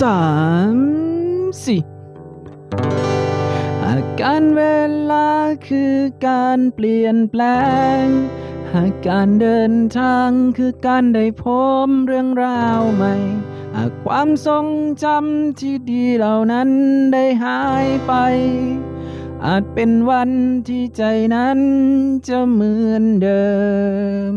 สามสี่อาการเวลาคือการเปลี่ยนแปลง หากการเดินทางคือการได้พบเรื่องราวใหม่ หากความทรงจำที่ดีเหล่านั้นได้หายไป อาจเป็นวันที่ใจนั้นจะเหมือนเดิม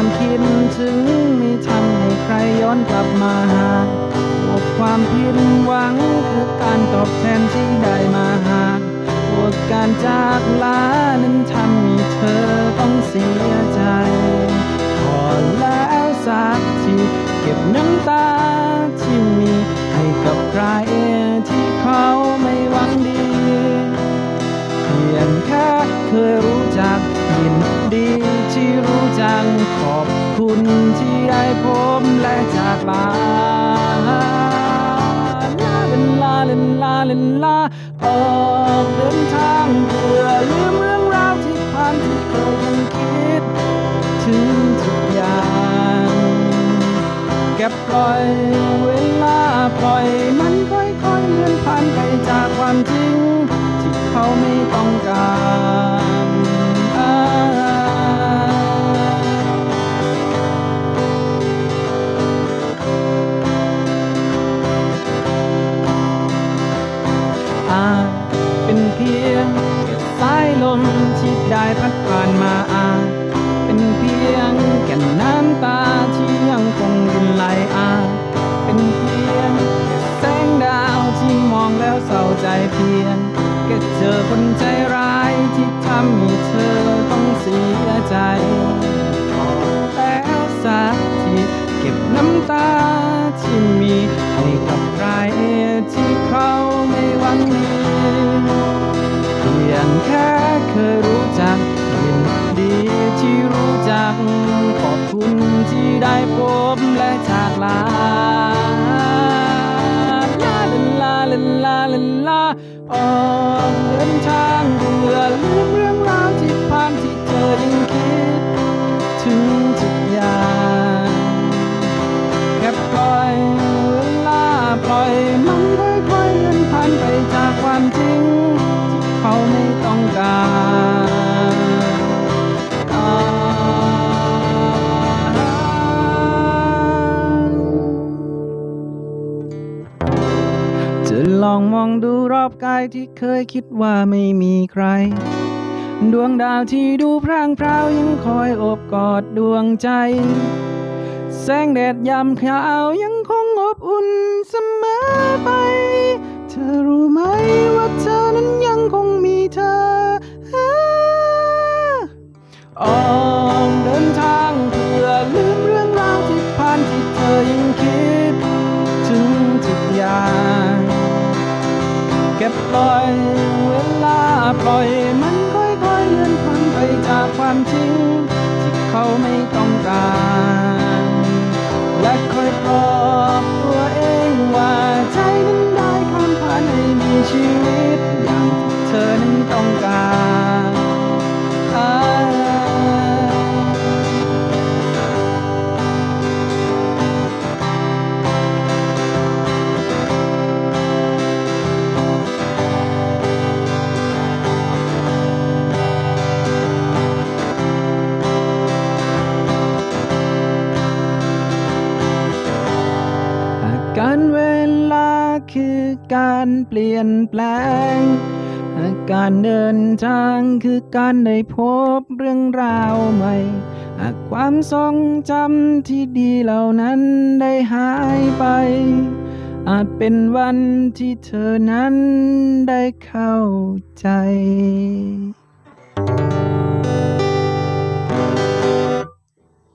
ความคิดถึงไม่ทำให้ใครย้อนกลับมาหากพวกความผิดหวังคือการตอบแทนที่ได้มาหากวกการจากลานั้นทำให้เธอต้องเสียใจพอแล้วสักทีเก็บน้ำตาที่มีให้กับใครที่เขาไม่หวังดี เพียงแค่เคยรู้จัก ขอบคุณที่ได้พบและจากลาลาลนลาลนลาลนลาออกเดินทางเพื่อลืมเรื่องราวที่ผ่านที่เคยยังคิด ถึงทุกอย่างแก็บปล่อยเวลาปล่อยมันค่อยๆเลื่อนผ่านไปจากความจริง ที่เขาไม่ต้องการ มที่ได้พัดผ่านมาอาจเป็นเพียงแค่น้ำตาที่ยังคงรินไหลอาจเป็นเพียงแค่แสงดาวที่มองแล้วเศร้าใจเพียงแค่เจอคนใจร้ายที่ทำให้เธอต้องเสียใจแล้วสักทีเก็บน้ำตาที่มีให้กับใครที่เขาไม่หวังดีเพียงแค่ เคยรู้จักยินดีที่รู้จัก ขอบคุณที่ได้พบและจากลาลาลาลาลาลาลาออกเดินทางเพื่อลืมเรื่องราวที่ผ่านที่เธอยังคิด ถึงทุกอย่างแค่ปล่อยเวลาปล่อยมันค่อยๆเลื่อนผ่านไปจากความจริง เขาไม่ต้องการจะลองมองดูรอบกายที่เคยคิดว่าไม่มีใคร ดวงดาวที่ดูพร่างพราวยังคอยโอบกอดดวงใจ แสงแดดยามขายังคงอบอุ่นเสมอไป เการเวลาคือการเปลี่ยนแปลง การเดินทางคือการได้พบเรื่องราวใหม่หากความทรงจำที่ดีเหล่านั้นได้หายไป อาจเป็นวันที่เธอนั้นได้เข้าใจ